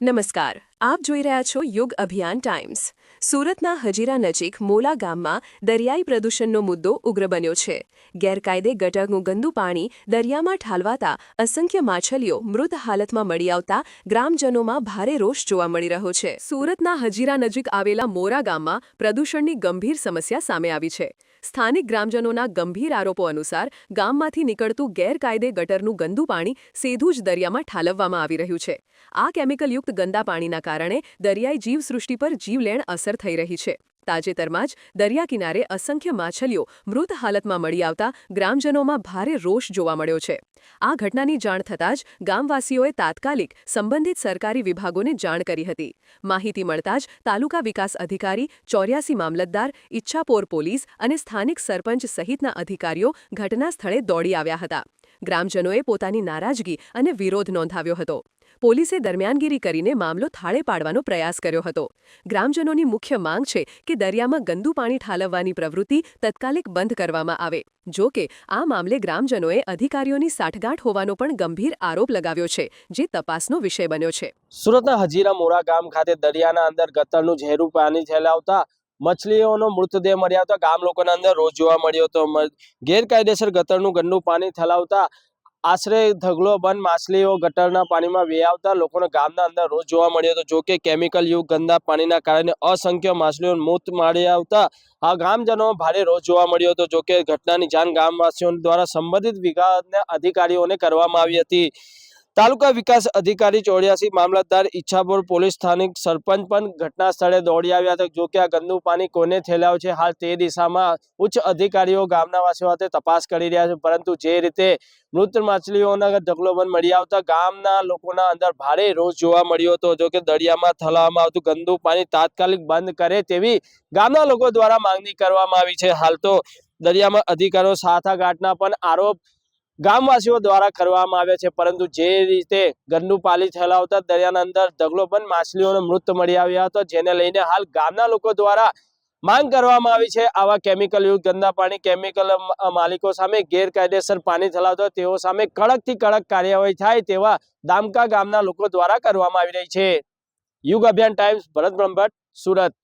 નમસ્કાર. આપ જોઈ રહ્યા છો યુગ અભિયાન ટાઈમ્સ. સુરતના હજીરા નજીક મોલા ગામમાં દરિયાઈ પ્રદૂષણનો મુદ્દો ઉગ્ર બન્યો છે. ગેરકાયદે ગટરનું ગંદુ પાણી દરિયામાં ઠાલવાતા અસંખ્ય માછલીઓ મૃત હાલતમાં મળી આવતા ગ્રામજનોમાં ભારે રોષ જોવા મળી રહ્યો છે. સુરતના હજીરા નજીક આવેલા મોરા ગામમાં પ્રદૂષણની ગંભીર સમસ્યા સામે આવી છે. સ્થાનિક ગ્રામજનોના ગંભીર આરોપો અનુસાર ગામમાંથી નીકળતું ગેરકાયદે ગટરનું ગંદુ પાણી સીધું જ દરિયામાં ઠાલવવામાં આવી રહ્યું છે. આ કેમિકલયુક્ત ગંદા પાણીના કારણે દરિયાઈ જીવસૃષ્ટિ પર જીવલેણ અસર થઈ રહી છે. તાજેતરમાં જ દરિયા કિનારે અસંખ્ય માછલીઓ મૃત હાલતમાં મળી આવતા ગ્રામજનોમાં ભારે રોષ જોવા મળ્યો છે. આ ઘટનાની જાણ થતાં જ ગામવાસીઓએ તાત્કાલિક સંબંધિત સરકારી વિભાગોને જાણ કરી હતી. માહિતી મળતા જ તાલુકા વિકાસ અધિકારી, ચોર્યાસી મામલતદાર, ઈચ્છાપોર પોલીસ અને સ્થાનિક સરપંચ સહિતના અધિકારીઓ ઘટના સ્થળે દોડી આવ્યા હતા. ગ્રામજનોએ પોતાની નારાજગી અને વિરોધ નોંધાવ્યો હતો. પોલીસે દરમિયાનગીરી કરીને મામલો થાળે પાડવાનો પ્રયાસ કર્યો હતો. ગ્રામજનોની મુખ્ય માંગ છે કે દરિયામાં ગંદુ પાણી ઠાલવવાની પ્રવૃત્તિ તત્કાલિક બંધ કરવામાં આવે. જો કે, આ મામલે ગ્રામજનોએ અધિકારીઓની સાઠગાંઠ હોવાનો પણ ગંભીર આરોપ લગાવ્યો છે, જે તપાસનો વિષય બન્યો છે. સુરતના હજીરા મોરા ગામ ખાતે દરિયાના અંદર ગતરનું ઝેરું પાણી ફેલાવતા મછલીઓનો મૃતદેહ મળ્યા હતા ગામ લોકોના અંદર રોજ જોવા મળ્યો હતો. ગેરકાયદેસર ગતરનું ગંદુ પાણી ફેલાવતા આશરે ધગલો બંધ માછલીઓ ગટરના પાણીમાં વેહાવતા લોકોને ગામના અંદર રોજ જોવા મળ્યો હતો. જોકે કેમિકલ યુગ ગંદા પાણીના કારણે અસંખ્ય માછલીઓ મોત મારી આવતા આ ગામજનો ભારે રોજ જોવા મળ્યો હતો. જોકે ઘટનાની જાણ ગામવાસીઓ દ્વારા સંબંધિત વિભાગના અધિકારીઓને કરવામાં આવી હતી. તાલુકા વિકાસ અધિકારી ચોર્યાસી મામલતદાર ઈચ્છાપુર પોલીસ સ્થાનિક સરપંચ પણ ઘટના સ્થળે દોડી આવ્યા હતા. જો કે આ ગંદુ પાણી કોને ફેલાવ્યું છે? હાલ તે દિશામાં ઉચ્ચ અધિકારીઓ ગામના વાસીઓ સાથે તપાસ કરી રહ્યા છે. પરંતુ જે રીતે મૃત માછલીઓના ઢગલો બંધ મળી આવતા ગામના લોકોના અંદર ભારે રોષ જોવા મળ્યો હતો. જો કે દરિયામાં થલાવવામાં આવતું ગંદુ પાણી તાત્કાલિક બંધ કરે તેવી ગામના લોકો દ્વારા માંગણી કરવામાં આવી છે. હાલ તો દરિયામાં અધિકારીઓ સાથાઘાટના પણ આરોપ ગામવાસીઓ દ્વારા કરવામાં આવે છે, પરંતુ જે રીતે ગંદુ પાલી ફેલાવતા દરિયાના અંદર ઢગલો બંધ માછલીઓનો મૃત મળી આવ્યા હતા, જેને લઈને હાલ ગામના લોકો દ્વારા માંગ કરવામાં આવી છે. આવા કેમિકલ યુક્ત ગંદા પાણી, કેમિકલ માલિકો સામે ગેરકાયદેસર પાણી ફેલાવતો તેઓ સામે કડકથી કડક કાર્યવાહી થાય તેવા દામકા ગામના લોકો દ્વારા કરવામાં આવી રહી છે. યુગ અભિયાન ટાઈમ્સ, ભરત બ્રહ્મભટ્ટ, સુરત.